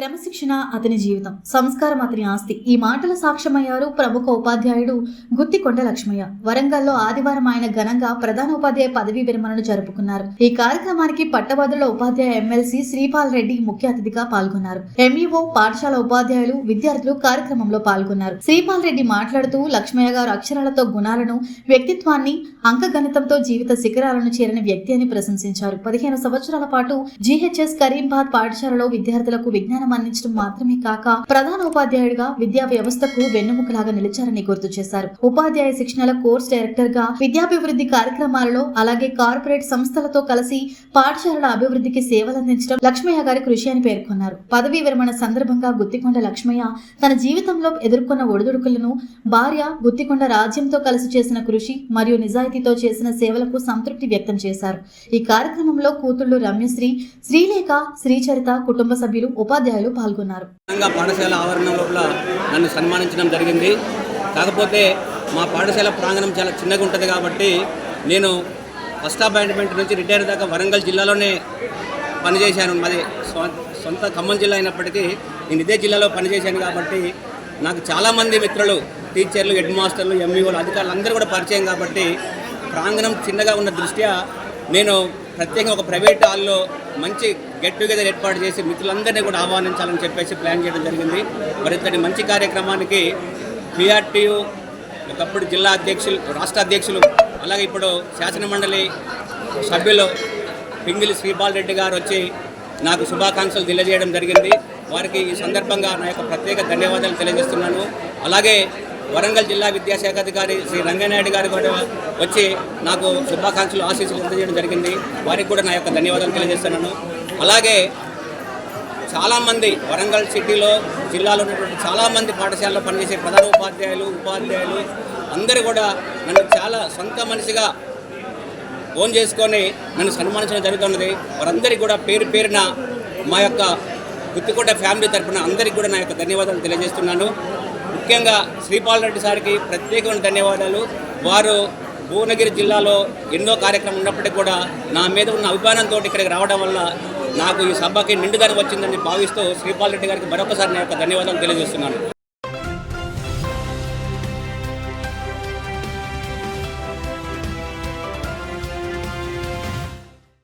క్రమశిక్షణ అతని జీవితం. సంస్కారం అతని ఆస్తి. ఈ మాటల సాక్ష్యమయ్యారు ప్రముఖ ఉపాధ్యాయుడు గుత్తికొండ లక్ష్మయ్య. వరంగల్లో ఆదివారం ఆయన ఘనంగా ప్రధాన ఉపాధ్యాయ పదవీ విరమణను జరుపుకున్నారు. ఈ కార్యక్రమానికి పట్టభద్రుల ఉపాధ్యాయ ఎమ్మెల్సీ శ్రీపాల్ రెడ్డి ముఖ్య అతిథిగా పాల్గొన్నారు. ఎంఈఓ పాఠశాల ఉపాధ్యాయులు విద్యార్థులు కార్యక్రమంలో పాల్గొన్నారు. శ్రీపాల్ రెడ్డి మాట్లాడుతూ లక్ష్మయ్య గారు అక్షరాలతో గుణాలను వ్యక్తిత్వాన్ని అంకగణితంతో జీవిత శిఖరాలను చేరిన వ్యక్తి అని ప్రశంసించారు. పదిహేను సంవత్సరాల పాటు జీహెచ్ఎస్ కరీంబాద్ పాఠశాలలో విద్యార్థులకు విజ్ఞానం అందించడం మాత్రమే కాక ప్రధాన ఉపాధ్యాయుడిగా విద్యా వ్యవస్థకు వెన్నుముకలాగా నిలిచారని గుర్తు చేశారు. ఉపాధ్యాయ శిక్షణల కోర్స్ డైరెక్టర్గా విద్యాభివృద్ధి కార్యక్రమాలలో అలాగే కార్పొరేట్ సంస్థలతో కలిసి పాఠశాలల అభివృద్ధికి సేవలందించడం లక్ష్మయ్య గారి కృషి అని పేర్కొన్నారు. పదవీ విరమణ సందర్భంగా గుత్తికొండ లక్ష్మయ్య తన జీవితంలో ఎదుర్కొన్న ఒడిదుడుకులను భార్య గుత్తికొండ రాజ్యంతో కలిసి చేసిన కృషి మరియు నిజాయితీతో చేసిన సేవలకు సంతృప్తి వ్యక్తం చేశారు. ఈ కార్యక్రమంలో కూతుళ్ళు రమ్యశ్రీ శ్రీలేఖ శ్రీచరిత కుటుంబ సభ్యులు ఉపాధ్యాయులు పాల్గొన్నారు. పాఠశాల ఆవరణం లోపల నన్ను సన్మానించడం జరిగింది. కాకపోతే మా పాఠశాల ప్రాంగణం చాలా చిన్నగా ఉంటుంది కాబట్టి నేను ఫస్ట్ అపాయింట్మెంట్ నుంచి రిటైర్ దాకా వరంగల్ జిల్లాలోనే పనిచేశాను. మాది స్వ- సొంత ఖమ్మం జిల్లా అయినప్పటికీ నేను ఇదే జిల్లాలో పనిచేశాను కాబట్టి నాకు చాలామంది మిత్రులు టీచర్లు హెడ్ మాస్టర్లు ఎంఈఓలు అధికారులు అందరూ కూడా పరిచయం కాబట్టి ప్రాంగణం చిన్నగా ఉన్న దృష్ట్యా నేను ప్రత్యేకంగా ఒక ప్రైవేట్ హాల్లో మంచి గెట్ టుగెదర్ ఏర్పాటు చేసి మిత్రులందరినీ కూడా ఆహ్వానించాలని చెప్పేసి ప్లాన్ చేయడం జరిగింది. మరి ఇతడి మంచి కార్యక్రమానికి పిఆర్టీయు ఒకప్పుడు జిల్లా అధ్యక్షులు రాష్ట్ర అధ్యక్షులు అలాగే ఇప్పుడు శాసనమండలి సభ్యులు పింగిలి శ్రీపాల్ రెడ్డి గారు వచ్చి నాకు శుభాకాంక్షలు తెలియజేయడం జరిగింది. వారికి ఈ సందర్భంగా నా యొక్క ప్రత్యేక ధన్యవాదాలు తెలియజేస్తున్నాను. అలాగే వరంగల్ జిల్లా విద్యాశాఖ అధికారి శ్రీ రంగనాయుడు గారు కూడా వచ్చి నాకు శుభాకాంక్షలు ఆశీస్సులు అందజేయడం జరిగింది. వారికి కూడా నా యొక్క ధన్యవాదాలు తెలియజేస్తున్నాను. అలాగే చాలామంది వరంగల్ సిటీలో జిల్లాలో ఉన్నటువంటి చాలామంది పాఠశాలలో పనిచేసే ప్రధాన ఉపాధ్యాయులు ఉపాధ్యాయులు అందరూ కూడా నన్ను చాలా సొంత మనిషిగా ఫోన్ చేసుకొని నన్ను సన్మానించడం జరుగుతున్నది. వారందరికీ కూడా పేరు పేరున మా యొక్క గుత్తికోట ఫ్యామిలీ తరపున అందరికీ కూడా నా యొక్క ధన్యవాదాలు తెలియజేస్తున్నాను. ముఖ్యంగా శ్రీపాల్ రెడ్డి సార్కి ప్రత్యేకమైన ధన్యవాదాలు. వారు భువనగిరి జిల్లాలో ఎన్నో కార్యక్రమం ఉన్నప్పటికీ కూడా నా మీద ఉన్న అభిమానంతో ఇక్కడికి రావడం వల్ల నాకు ఈ సభకి నిండుదనం వచ్చిందని భావిస్తూ శ్రీపాల్ రెడ్డి గారికి మరొకసారి నా యొక్క ధన్యవాదాలు తెలియజేస్తున్నాను.